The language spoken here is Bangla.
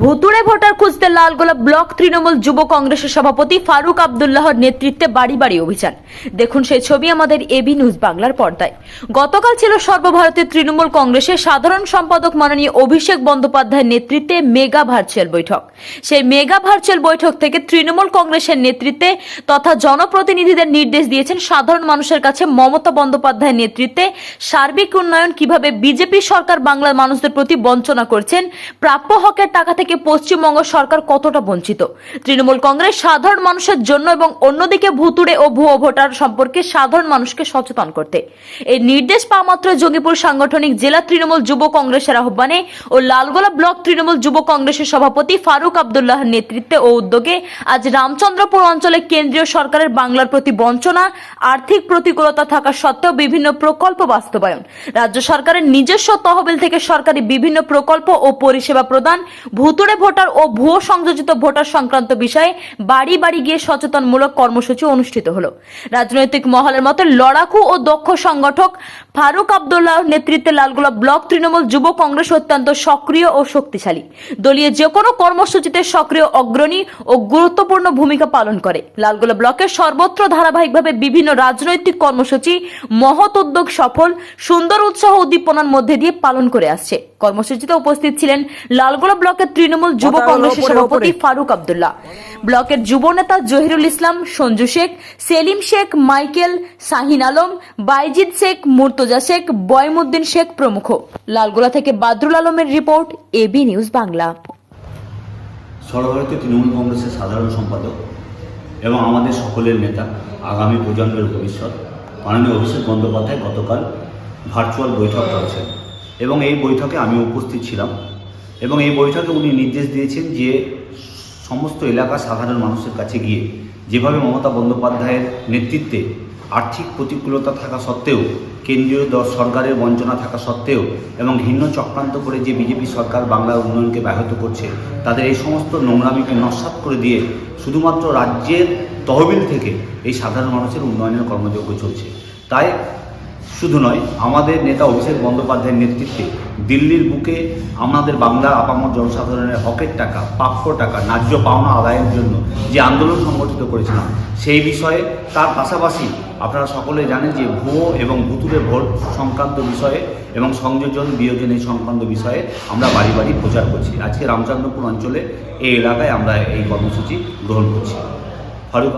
ভুতুড়ে ভোটার খুঁজতে লালগোলা ব্লক তৃণমূল যুব কংগ্রেসের সভাপতি ফারুক আবদুল্লাহর নেতৃত্বে বাড়ি বাড়ি অভিযান। দেখুন সেই ছবি আমাদের এবি নিউজ বাংলার পর্দায়। গতকাল ছিল সর্বভারতীয় তৃণমূল কংগ্রেসের সাধারণ সম্পাদক মাননীয় অভিষেক বন্দ্যোপাধ্যায়ের নেতৃত্বে মেগা ভার্চুয়াল বৈঠক। সেই মেগা ভার্চুয়াল বৈঠক থেকে তৃণমূল কংগ্রেসের নেতৃত্বে তথা জনপ্রতিনিধিদের নির্দেশ দিয়েছেন সাধারণ মানুষের কাছে মমতা বন্দ্যোপাধ্যায়ের নেতৃত্বে সার্বিক উন্নয়ন কীভাবে বিজেপি সরকার বাংলার মানুষদের প্রতি বঞ্চনা করছেন, প্রাপ্য হকের টাকা থেকে পশ্চিমবঙ্গ সরকার কতটা বঞ্চিত? তৃণমূল কংগ্রেস সাধারণ মানুষের জন্য এবং অন্যদিকে ভুতুড়ে ও ভুয়ো ভোটার সম্পর্কে সাধারণ মানুষকে সচেতন করতে। এই নির্দেশ পাওয়া মাত্র জঙ্গিপুর সাংগঠনিক জেলা তৃণমূল যুব কংগ্রেসের আহ্বানে ও লালগোলা ব্লক তৃণমূল যুব কংগ্রেসের সভাপতি ফারুক আবদুল্লাহর নেতৃত্বে ও উদ্যোগে আজ রামচন্দ্রপুর অঞ্চলে কেন্দ্রীয় সরকারের বাংলার প্রতি বঞ্চনা, আর্থিক প্রতিকূলতা থাকা সত্ত্বেও বিভিন্ন প্রকল্প বাস্তবায়ন। রাজ্য সরকারের নিজস্ব তহবিল থেকে সরকারি বিভিন্ন প্রকল্প ও পরিষেবা প্রদান ভুতুড়ে ভোটার ও ভুয়ো সংযোজিত ভোটার সংক্রান্ত বিষয়ে বাড়ি বাড়ি গিয়ে সচেতনমূলক কর্মসূচি অনুষ্ঠিত হলো। রাজনৈতিক মহলের মতে লড়াকু ও দক্ষ সংগঠক ফারুক আবদুল্লাহ নেতৃত্বে লালগোলা ব্লক তৃণমূল যুব কংগ্রেস অত্যন্ত সক্রিয় ও শক্তিশালী। দলীয় যে কোনো কর্মসূচিতে সক্রিয়, অগ্রণী ও গুরুত্বপূর্ণ ভূমিকা পালন করে। লালগোলা ব্লকের সর্বত্র ধারাবাহিকভাবে বিভিন্ন রাজনৈতিক কর্মসূচি, মহৎ উদ্যোগ সফল, সুন্দর উৎসাহ উদ্দীপনার মধ্যে দিয়ে পালন করে আসছে। কর্মসূচিতে উপস্থিত ছিলেন লালগোলা ব্লকের তৃণমূল যুব কংগ্রেসের সভাপতি ফারুক আবদুল্লাহ। ব্লকের যুব নেতা জহিরুল ইসলাম সঞ্জু শেখ সেলিম শেখ মাইকেল শাহিন আলম বাইজিদ শেখ মুর্তজা শেখ বয়মুদ্দিন শেখ প্রমুখ। লালগোলা থেকে বাদরুল আলমের রিপোর্ট এবি নিউজ বাংলা। সর্বভারতীয় তৃণমূল কংগ্রেসের সাধারণ সম্পাদক এবং আমাদের সকলের নেতা আগামী প্রজন্মের ভবিষ্যৎ মাননীয় অভিষেক বন্দ্যোপাধ্যায় গতকাল ভার্চুয়াল বৈঠক করেছেন। এবং এই বৈঠকে আমি উপস্থিত ছিলাম। এবং এই বৈঠকে উনি নির্দেশ দিয়েছেন যে সমস্ত এলাকার সাধারণ মানুষের কাছে গিয়ে যেভাবে মমতা বন্দ্যোপাধ্যায়ের নেতৃত্বে আর্থিক প্রতিকূলতা থাকা সত্ত্বেও, কেন্দ্রীয় সরকারের বঞ্চনা থাকা সত্ত্বেও এবং ঘৃণ্য চক্রান্ত করে যে বিজেপি সরকার বাংলার উন্নয়নকে ব্যাহত করছে, তাদের এই সমস্ত নোংরামিকে নস্বাত করে দিয়ে শুধুমাত্র রাজ্যের তহবিল থেকে এই সাধারণ মানুষের উন্নয়নের কর্মযজ্ঞ চলছে। তাই শুধু নয়, আমাদের নেতা অভিষেক বন্দ্যোপাধ্যায়ের নেতৃত্বে দিল্লির বুকে আমাদের বাংলার আপামর জনসাধারণের হকের টাকা, প্রাপ্য টাকা, ন্যায্য পাওনা আদায়ের জন্য যে আন্দোলন সংগঠিত করেছিলাম, সেই বিষয়ে তার পাশাপাশি আপনারা সকলে জানেন যে ভুয়ো এবং ভুতুরে ভোট সংক্রান্ত বিষয়ে এবং সংযোজন বিয়োজন এই সংক্রান্ত বিষয়ে আমরা বাড়ি বাড়ি প্রচার করছি। আজকে রামচন্দ্রপুর অঞ্চলে এই এলাকায় আমরা এই কর্মসূচি গ্রহণ করছি। ফারুক